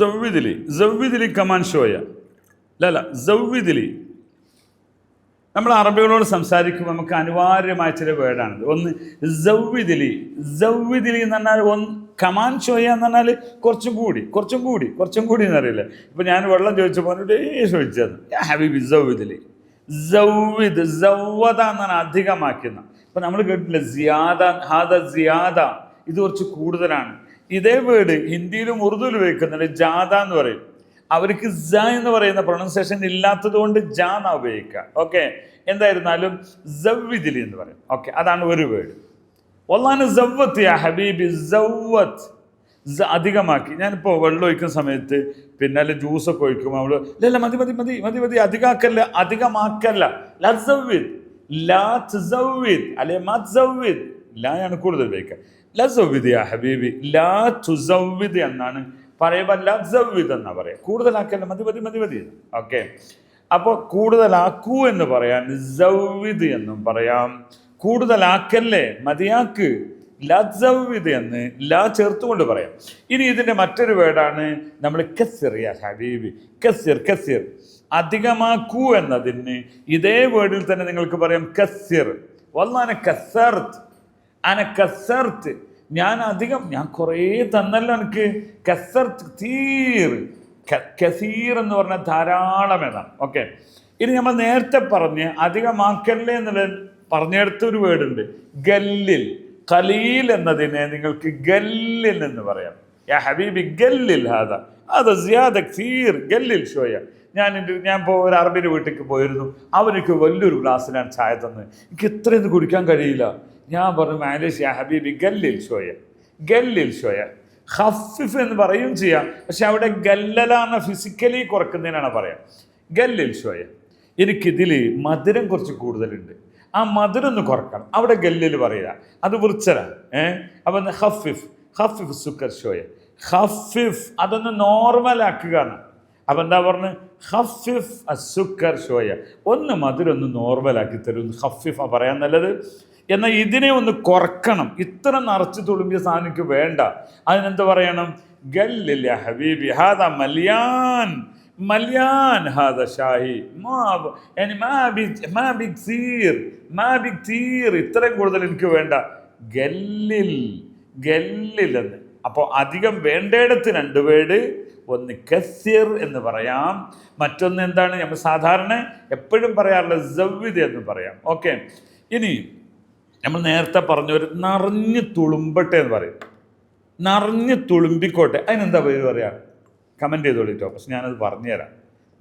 സൗവിദിലി സൗവിദിലി come on ഷോയ അല്ല സൗവിദിലി നമ്മൾ അറബികളോട് സംസാരിക്കുമ്പോൾ നമുക്ക് അനിവാര്യമായ ചില വേർഡാണിത്. ഒന്ന് സൗവിദിലി സൗവിദിലി എന്ന് പറഞ്ഞാൽ ഒന്ന് കമാൻ ഷോയ എന്ന് പറഞ്ഞാൽ കുറച്ചും കൂടി കുറച്ചും കൂടി കുറച്ചും കൂടി എന്നറിയില്ല. ഇപ്പം ഞാൻ വെള്ളം ചോദിച്ചപ്പോൾ ഡേ ചോദിച്ചത്. ഹബീബി സൗവിദിലി സൗവിദ് സൗവദ എന്നാണ്. അധികമാക്കുന്ന ഇപ്പം നമ്മൾ കേട്ടില്ല സിയാദ ഹാദ സിയാദ. ഇത് കുറച്ച് കൂടുതലാണ്. ഇതേ വേർഡ് ഹിന്ദിയിലും ഉറുദുവിലും ഉപയോഗിക്കുന്നുണ്ട്. ജാഥ എന്ന് പറയും. അവർക്ക് ജ എന്ന് പറയുന്ന പ്രൊണൗൺസിയേഷൻ ഇല്ലാത്തത് കൊണ്ട് ജ എന്ന ഉപയോഗിക്കുക. ഓക്കെ എന്തായിരുന്നാലും ജവ്വിദിലി എന്ന് പറയും. ഓക്കെ അതാണ് ഒരു വേർഡ്. ഒന്നാണ് ജവ്വത്ത് യാ ഹബീബി ജവ്വത്ത് അധികമാക്കി. ഞാനിപ്പോൾ വെള്ളം ഒഴിക്കുന്ന സമയത്ത് പിന്നെ അല്ലെ ജ്യൂസൊക്കെ ഒഴിക്കുമ്പോൾ നമ്മൾ ഇല്ല മതി മതി മതി മതി മതി അധികമാക്കല്ല അധികമാക്കല്ല. ലസവ്വിദ് ലാ ജവ്വിദ് അല്ലെ മത്സവ്വിദ് ലായാണ് കൂടുതൽ ഉപയോഗിക്കുക. ലസവ്വിദ് ആ ഹബീബി. ലാ തുസവ്വിദ് എന്നാണ് പറയുമ്പോൾ ലസവ്വിദ് എന്നാ പറയുക. കൂടുതലാക്കല്ല മതി മതി മതി മതി. ഓക്കെ. അപ്പോൾ കൂടുതലാക്കൂ എന്ന് പറയാൻ സൗവിദ് എന്നും പറയാം. കൂടുതലാക്കല്ലേ? മതിയാക്ക്. ലസവ്വിദ് എന്ന് ലാ ചേർത്തുകൊണ്ട് പറയാം. ഇനി ഇതിന്റെ മറ്റൊരു വേർഡാണ് നമ്മൾ കസിറിയ ഹബീബി. കസിർ കസിർ അധികമാക്കൂ എന്നതിന് ഇതേ വേർഡിൽ തന്നെ നിങ്ങൾക്ക് പറയാം കസിർ വന്നാണ് കസർത്ത് അന ഞാൻ അധികം ഞാൻ കുറേ തന്നല്ലോ എനിക്ക് കസർത്ത് തീർ. കസീർ എന്ന് പറഞ്ഞാൽ ധാരാളം എന്നാണ് ഓക്കെ. ഇനി നമ്മൾ നേരത്തെ പറഞ്ഞ് അധികമാക്കല്ലേ എന്നുള്ള പറഞ്ഞെടുത്ത ഒരു വേർഡ് ഉണ്ട് ഗല്ലിൽ. ഖലീൽ എന്നതിനെ നിങ്ങൾക്ക് ഗല്ലിൽ എന്ന് പറയാം. ഹബീബി ഗല്ലിൽ ഹാദ. അത് സിയാദ കസീർ ഗല്ലിൽ ഷോയ ഞാൻ എന്റെ ഞാൻ ഇപ്പോൾ ഒരു അറബിന്റെ വീട്ടിലേക്ക് പോയിരുന്നു. അവർക്ക് വലിയൊരു ഗ്ലാസ്സിലാണ് ചായ തന്നത് എനിക്ക് ഇത്രയൊന്നും കുടിക്കാൻ കഴിയില്ല. ഞാൻ പറഞ്ഞു മാലേഷ്യ ഹബീബി ഗല്ലിൽ ഷോയ ഗല്ലിൽ ഷോയ ഹഫിഫ് എന്ന് പറയും ചെയ്യാം പക്ഷെ അവിടെ ഗല്ലലാണ് ഫിസിക്കലി കുറക്കുന്നതിനാണ് പറയാം. ഗല്ലിൽ ഷോയ എനിക്കിതിൽ മധുരം കുറച്ച് കൂടുതലുണ്ട്. ആ മധുരം ഒന്ന് കുറക്കണം. അവിടെ ഗല്ലിൽ പറയുക അത് വൃച്ചര ഏഹ് അപ്പം ഹഫിഫ് ഹഫിഫ് സുക്കർ ഷോയ ഹഫിഫ് അതൊന്ന് നോർമലാക്കുക എന്ന് അപ്പം എന്താ പറഞ്ഞ്? ഹഫിഫ് അസുക്കർ ഷോയ. ഒന്ന് മധുരം ഒന്ന് നോർമലാക്കി തരും. ഹഫിഫ് പറയാൻ നല്ലത്. എന്നാൽ ഇതിനെ ഒന്ന് കുറക്കണം. ഇത്ര നിറച്ച് തുളുമ്പിയ സാധനം വേണ്ട. അതിനെന്ത് പറയണം? ഗല്ലില്ല ഹബീബി ഹാദ മലിയാൻ മലിയാൻ ഹാദ ഷാഹി. ഇത്രയും കൂടുതൽ എനിക്ക് വേണ്ട. ഗല്ലിൽ ഗല്ലിൽ എന്ന്. അപ്പോൾ അധികം വേണ്ടയിടത്ത് രണ്ട് വേട് ഒന്ന് കസ്യർ എന്ന് പറയാം. മറ്റൊന്ന് എന്താണ്? നമ്മൾ സാധാരണ എപ്പോഴും പറയാറുള്ള ജവ്വിദ് എന്ന് പറയാം. ഓക്കെ. ഇനി നമ്മൾ നേരത്തെ പറഞ്ഞ ഒരു നിറഞ്ഞ് തുളുമ്പട്ടെ എന്ന് പറയും. നിറഞ്ഞ് തുളുമ്പിക്കോട്ടെ. അതിനെന്താ പേര് പറയാ? കമന്റ് ചെയ്തോളിട്ടോ പക്ഷെ ഞാനത് പറഞ്ഞുതരാം.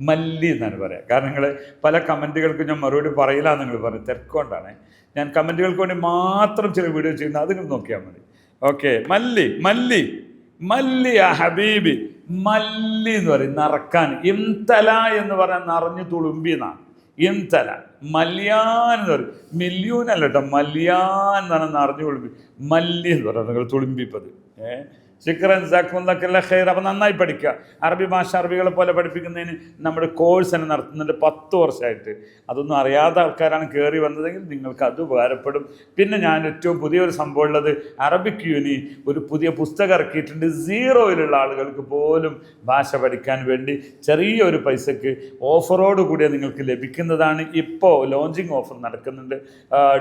മല്ലി എന്നാണ് പറയാം. കാരണം നിങ്ങൾ പല കമന്റുകൾക്കും ഞാൻ മറുപടി പറയില്ല നിങ്ങൾ പറഞ്ഞു തിരക്കൊണ്ടാണ്. ഞാൻ കമന്റുകൾക്ക് വേണ്ടി മാത്രം ചില വീഡിയോ ചെയ്യുന്നത് അത് നോക്കിയാൽ മതി. ഓക്കെ മല്ലി മല്ലി. മല്ലി ആ ഹബീബി. മല്ലി എന്ന് പറയും നറക്കാൻ. ഇംതല എന്ന് പറയാൻ നിറഞ്ഞു തുളുമ്പി എന്നാണ്. ഇംതല. മല്യാൻ എന്ന് പറയും. മില്യൂനല്ല കേട്ടോ മല്യാൻ എന്ന് പറഞ്ഞാൽ നിറഞ്ഞു തുളുമ്പി. മല്ലി എന്ന് പറയാം നിങ്ങൾ തുളുമ്പിപ്പത്. ഏഹ് ശിഖറൻ സാഖുന്നൊക്കെയുള്ള ഖൈർ അപ്പം നന്നായി പഠിക്കുക. അറബി ഭാഷ അറബികളെ പോലെ പഠിപ്പിക്കുന്നതിന് നമ്മുടെ കോഴ്സ് തന്നെ നടത്തുന്നുണ്ട്. പത്ത് വർഷമായിട്ട്. അതൊന്നും അറിയാത്ത ആൾക്കാരാണ് കയറി വന്നതെങ്കിൽ നിങ്ങൾക്ക് അത് ഉപകാരപ്പെടും. പിന്നെ ഞാൻ ഏറ്റവും പുതിയൊരു സംഭവം ഉള്ളത് അറബിക് യൂനി ഒരു പുതിയ പുസ്തകം ഇറക്കിയിട്ടുണ്ട്. സീറോയിലുള്ള ആളുകൾക്ക് പോലും ഭാഷ പഠിക്കാൻ വേണ്ടി ചെറിയൊരു പൈസക്ക് ഓഫറോട് കൂടിയ നിങ്ങൾക്ക് ലഭിക്കുന്നതാണ് ഇപ്പോൾ ലോഞ്ചിങ് ഓഫർ നടക്കുന്നുണ്ട്.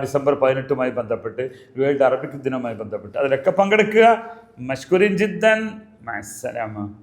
ഡിസംബർ പതിനെട്ടുമായി ബന്ധപ്പെട്ട് വേൾഡ് അറബിക് ദിനവുമായി ബന്ധപ്പെട്ട്. അതിലൊക്കെ പങ്കെടുക്കുക. جدا مع السلامة.